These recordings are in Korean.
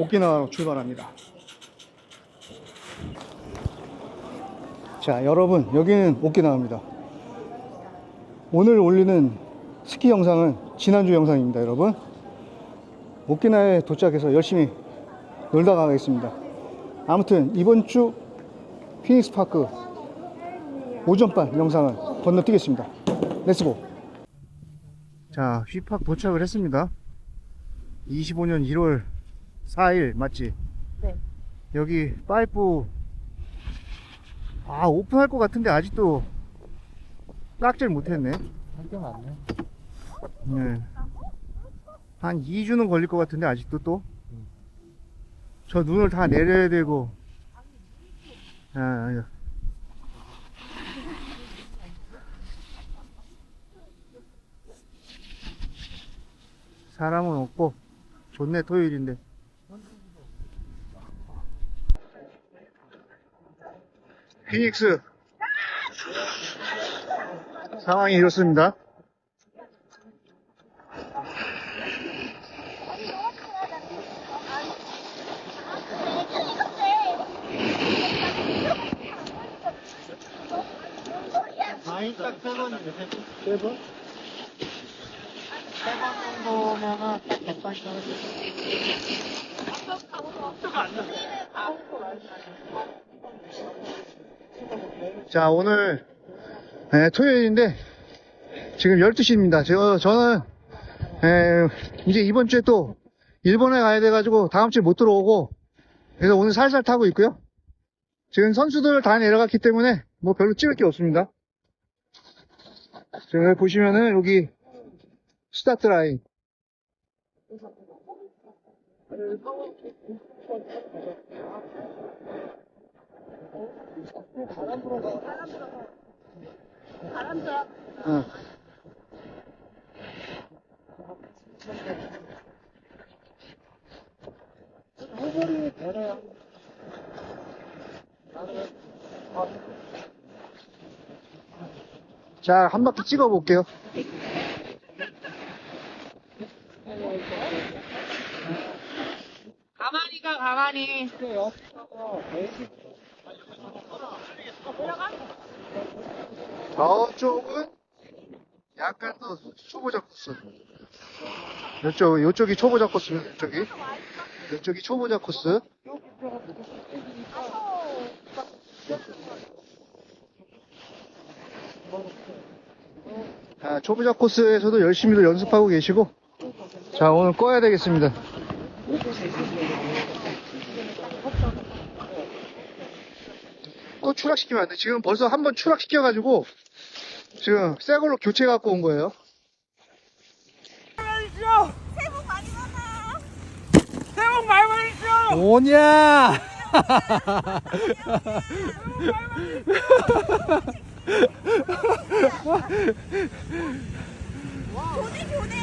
오키나와로 출발합니다. 자, 여러분, 여기는 오키나와입니다. 오늘 올리는 스키 영상은 지난주 영상입니다, 여러분. 오키나와에 도착해서 열심히 놀다 가겠습니다. 아무튼 이번 주 피닉스 파크 오전반 영상을 건너뛰겠습니다. 렛츠고! 자, 휘팍 도착을 했습니다. 25년 1월 4일 맞지? 네. 여기 파이프 아 오픈할 것 같은데 아직도 깍질 못했네. 한경 왔네. 네. 한 2주는 걸릴 것 같은데 아직도 또. 저 눈을 다 내려야 되고. 아, 아니요. 사람은 없고 좋네 토요일인데. 피닉스 상황이 이렇습니다. 아니 딱세 번이네 세 번. 세번 정도면은 딱 적당히 떨어져. 자, 오늘, 예, 토요일인데, 지금 12시입니다. 저, 저는, 예, 이제 이번 주에 또, 일본에 가야 돼가지고, 다음 주에 못 들어오고, 그래서 오늘 살살 타고 있고요. 지금 선수들 다 내려갔기 때문에, 뭐 별로 찍을 게 없습니다. 지금 보시면은, 여기, 스타트 라인. 응. 호불이 되네요. 자, 한 바퀴 찍어 볼게요. 가만히 가 가만히 저쪽은 약간 더 초보자 코스. 이쪽, 이쪽이 초보자 코스면 이쪽이. 이쪽이 초보자 코스. 아, 초보자 코스에서도 열심히도 연습하고 계시고. 자, 오늘 꺼야 되겠습니다. 또 추락시키면 안 돼. 지금 벌써 한 번 추락시켜가지고, 지금 새 걸로 교체 갖고 온 거예요. 새복 많이 받으시오 뭐냐? 교대 교대.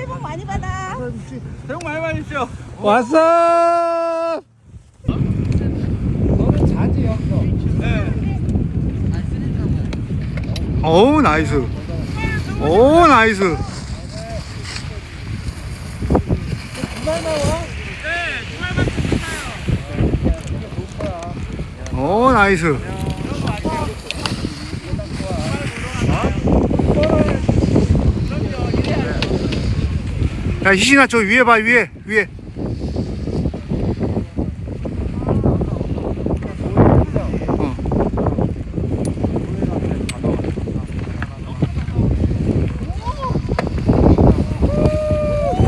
새해 복 많이 받아. 새복 많이 받으시오 왔어! 너는 자지 형도. 어우, 나이스. 오, 나이스. 오, 나이스. 야, 희신아, 저 위에 봐, 위에, 위에.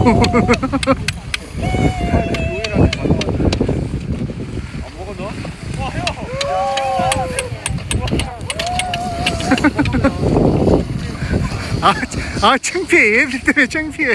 어. 아, 아, 창피해. 얘들 때문에 창피해.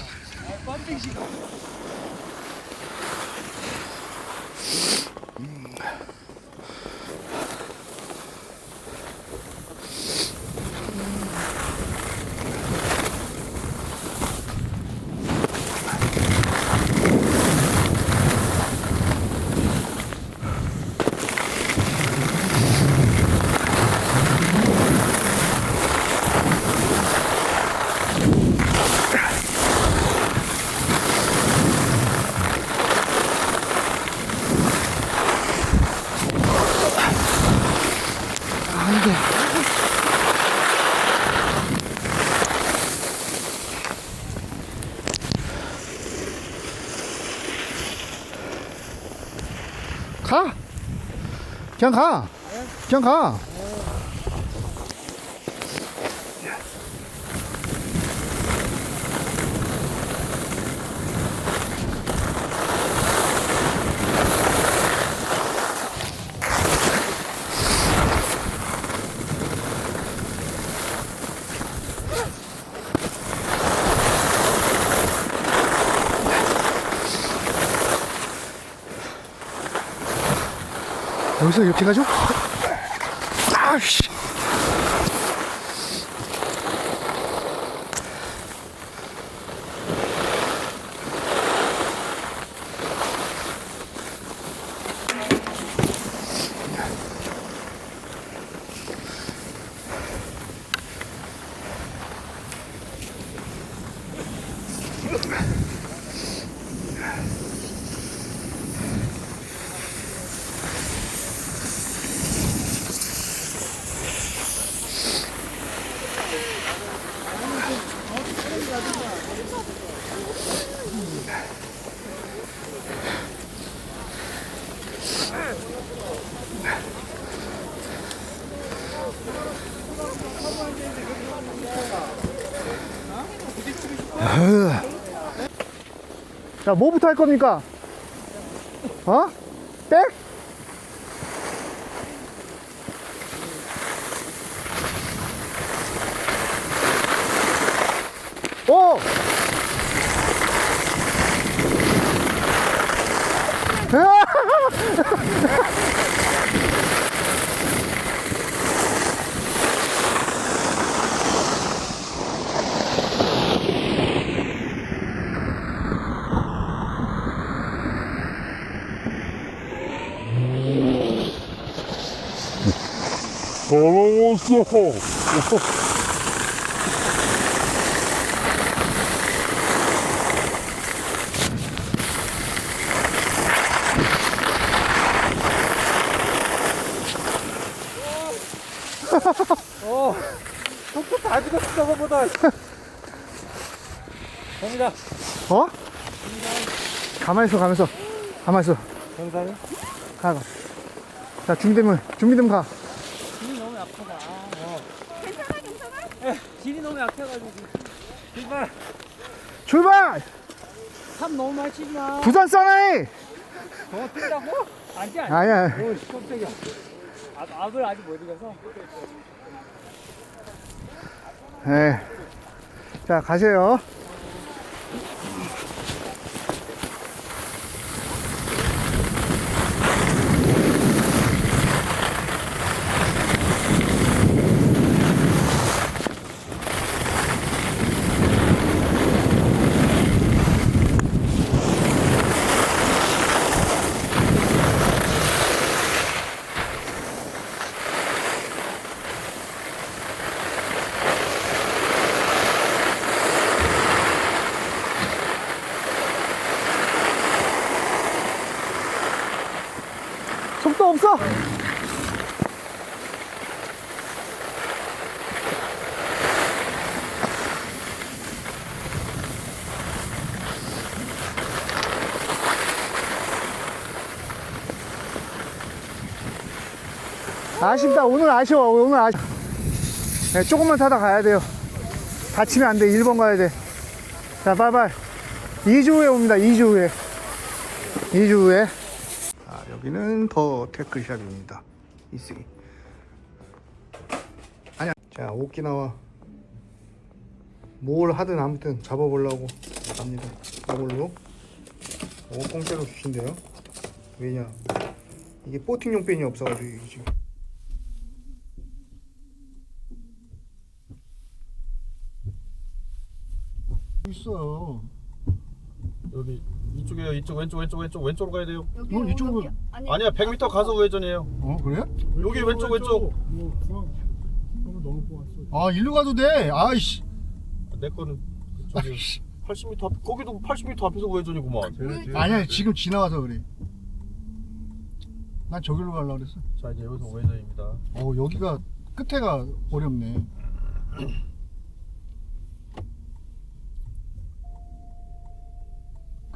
가. 그냥 가. 그 여기서 이렇게 가죠? 아씨. 자, 뭐부터 할 겁니까? 어? 백? 오! 다 죽었어, 저거보다. 갑니다. 어? 가만히 있어, 가만히 있어. 가만히 있어. 정상이? 가, 가. 자, 준비되면, 준비되면 가. 약하다. 어. 괜찮아, 괜찮아? 길이 너무 약해가지고. 제발, 출발! 삽 너무 많이 치지 마. 부산 사나이! 더 뛴다고? 아니, 아니. 아니야. 오, 깜짝이야. 아, 압을 아직 못 이겨서. 네. 자, 가세요. 속도 없어! 아쉽다. 오늘 아쉬워. 오늘 아쉬워. 네, 조금만 타다 가야 돼요. 다치면 안 돼. 1번 가야 돼. 자, 빨빨. 2주 후에 옵니다. 2주 후에. 2주 후에. 아, 여기는 더 테크샵입니다. 이쓰기. 아니야. 자, 오키나와 뭘 하든 아무튼 잡아보려고 갑니다. 이걸로. 오, 공짜로 주신대요. 왜냐? 이게 보팅용 펜이 없어가지고 지금. 있어요. 여기 이쪽이에요. 이쪽 왼쪽 왼쪽 왼쪽 왼쪽으로 가야 돼요. 여기 어, 이쪽으로. 아니, 아니야 100m 가서 우회전이에요. 어 그래? 여기 왼쪽 왼쪽. 아 일로 가도 돼. 아이씨. 내 거는 저기 80m 앞 거기도 80m 앞에서 우회전이구만. 아니야 지금 지나와서 그래. 난 저기로 가려고 그랬어. 자 이제 여기서 우회전입니다. 어 여기가 끝에가 어렵네.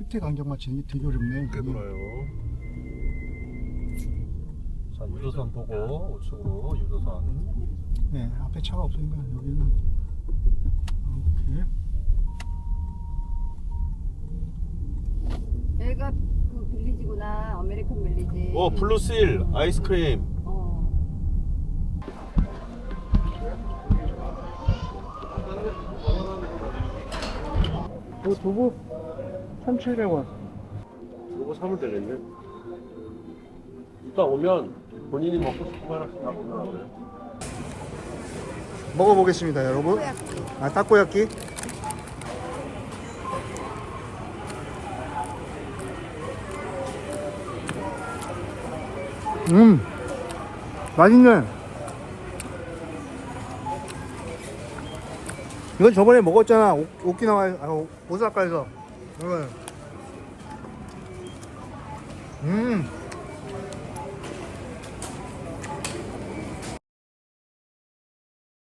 끝에 간격 맞추는 게 되게 어렵네. 꽤 돌아요. 자 유도선 보고 우측으로 유도선. 네, 앞에 차가 없으니까 여기는 이렇게. 여기가 그 빌리지구나. 아메리칸 빌리지. 오 블루실 아이스크림. 어. 요 두부 1,700원. 이거 사면 되겠네. 이따 오면 본인이 먹고 싶은 거 하나씩 다 골라놔요. 먹어보겠습니다, 여러분. 아, 타코야끼. 음, 맛있네. 이건 저번에 먹었잖아. 오, 오키나와, 아, 오- 오사카에서. 음,